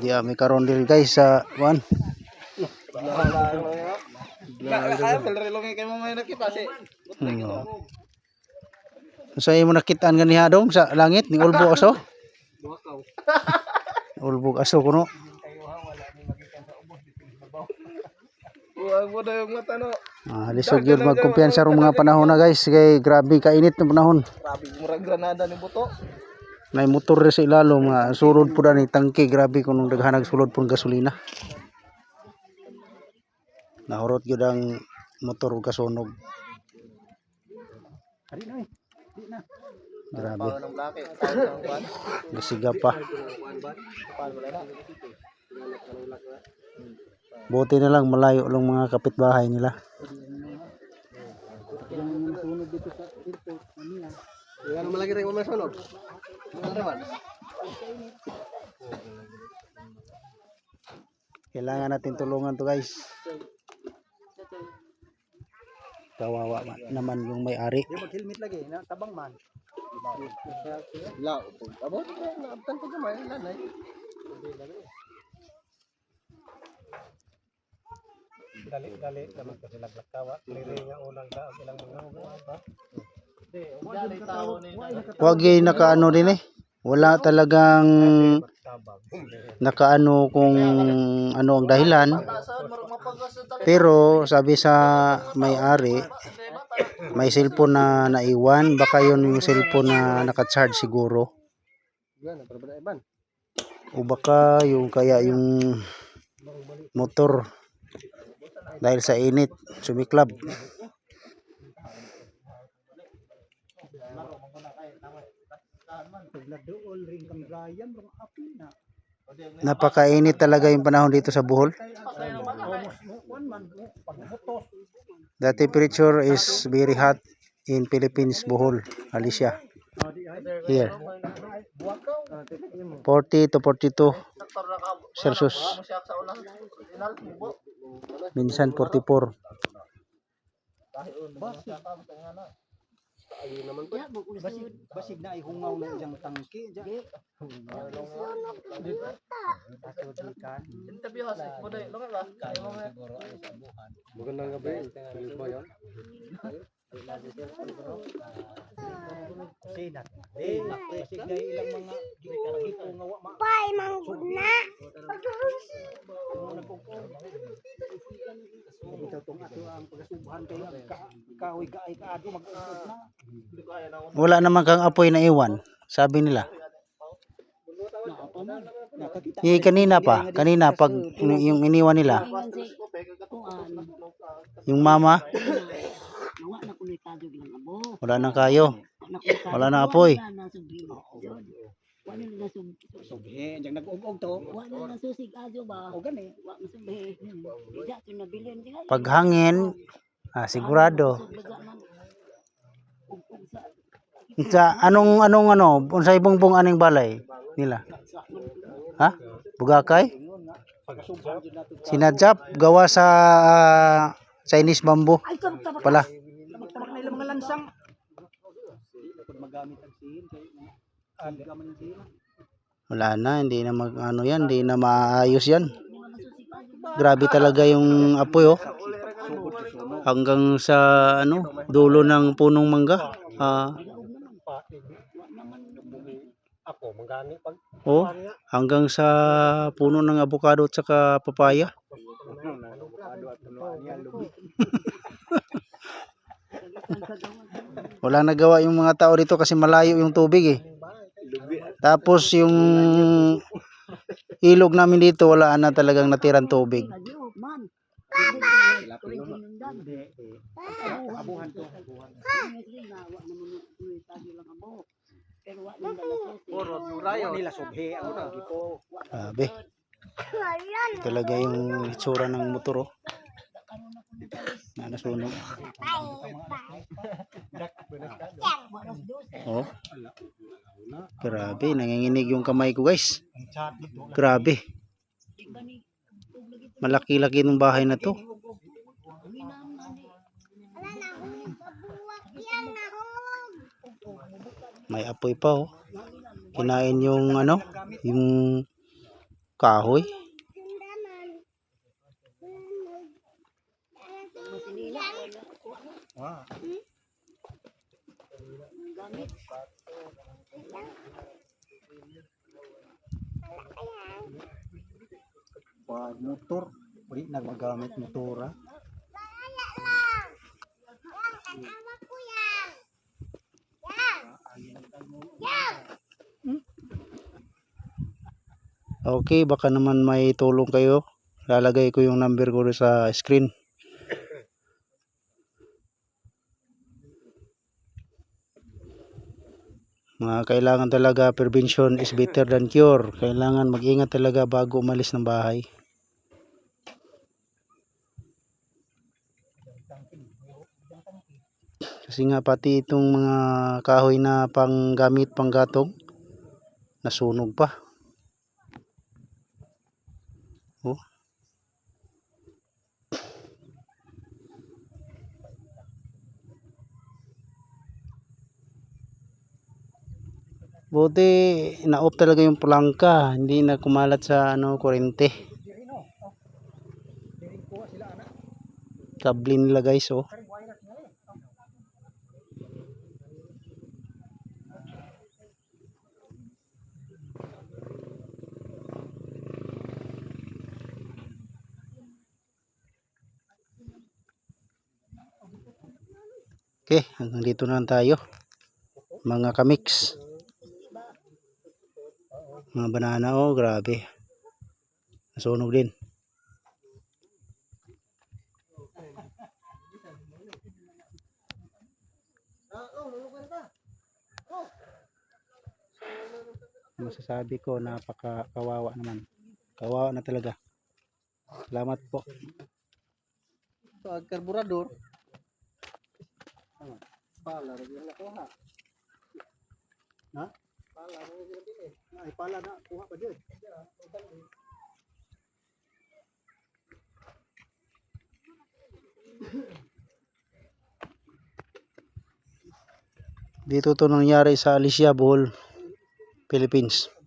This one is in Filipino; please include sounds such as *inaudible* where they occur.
Di ami karon diri guys sa nakita si. Hmm. Sa imo nakitaan ganiha dong sa langit ni ulbo aso? Ulbo aso kuno. Ah, lisod yun magkumpiyansa rong mga panahon na guys kay grabe kainit ng panahon. Grabe murag granada ni buto. May motor rin sa ilalo nga sulod po ni tangke grabe kung nung daghanag sulod po gasolina. Nahurot gyud ang motor ug kasunog. Grabe, ng blake. Kahit ang kwan. gasiga pa. Na. Buti na lang malayo lang mga kapitbahay nila. Yan ang malagi rin mo masunog. Kailangan natin tulungan to guys. Kawawa ma- naman yung may-ari. mag-helmet lagi na tabang man. La, abot abtan ko gamay lanay. dali dali naman ko sila glakawa liri nga unang daog ilang mga ba Huwag yung nakaano din eh. Wala talagang nakaano kung ano ang dahilan. Pero sabi sa may-ari, may cellphone na naiwan. Baka yun yung cellphone na nakacharge siguro. O baka yung kaya yung motor dahil sa init sumiklab. Naduol rin kang rayam rong api na. Napakainit talaga yung panahon dito sa Bohol. The temperature is very hot in Philippines, Bohol, Alicia. Here. 40 to 42 Celsius. Minsan 44. Ayun naman pa. Basig, basig na ay hungaw ng isang tangke. Diyan. Pasudikan. Interview ha, sige. Puday, lungan ba? Kaya mga... Magandang gabi. Tulis ba yan? Sinat. Eh, basig na ilang mga gikalagit hungawa. Bye, manggod na. Pagkakas. Pagkakas tong ato ang pagasubahan kay kahoy gaay kaado mag-usod na Wala naman kang apoy na iwan, sabi nila. Eh, kanina pa, kanina pag yung iniwan nila, yung mama, wala nang kayo. Wala na apoy. Wala na subli. Wala na sub. subhe diyan nag-ug-ug to Wala na susig ajo ba? o gani Wa na subli. Ija to nabilin diha. Pag hangin, ah, sigurado. Sa anong anong ano, unsay bungbong aning balay nila? Ha? Bugakay? Sinadjap gawa sa ah, Chinese bamboo pala. tabak na ilang mga lansang pag magamit ang sihin kay ang gaman ng sihin Wala na, hindi na mag ano yan, hindi na maayos yan. Grabe talaga yung apoy oh. Hanggang sa ano, dulo ng punong mangga. Ah, oh, hanggang sa puno ng avocado at saka papaya. *laughs* Walang nagawa yung mga tao dito kasi malayo yung tubig eh. Tapos yung ilog namin dito wala na talagang natirang tubig. Grabe. Talaga yung itsura ng motor oh. Na nasunog. Oh. Grabe, nanginginig yung kamay ko guys. Grabe. Malaki-laki ng bahay na to. May apoy pa oh. kinain yung ano, yung kahoy. Masinila. Ah. Pag motor. Uli, nagmagamit motora. Okay, baka naman may tulong kayo. Lalagay ko yung number ko sa screen. Mga kailangan talaga prevention is better than cure. Kailangan mag-ingat talaga bago umalis ng bahay. Kasi nga pati itong mga kahoy na panggamit panggatong nasunog pa. Oh. Buti na-off talaga yung plangka, hindi na kumalat sa ano kurente. Kable nila guys oh. Okay, hanggang dito na lang tayo. Mga kamix. Mga banana oh, grabe. Nasunog din. Masasabi ko napaka kawawa naman. Kawawa na talaga. Salamat po. Pag karburador. Ah, Pala, rin yung nakuha. Ha? Pala, rin yung bili. Ay, pala na. Kuha pa dyan. Dito to nangyari sa Alicia, Bohol, Philippines.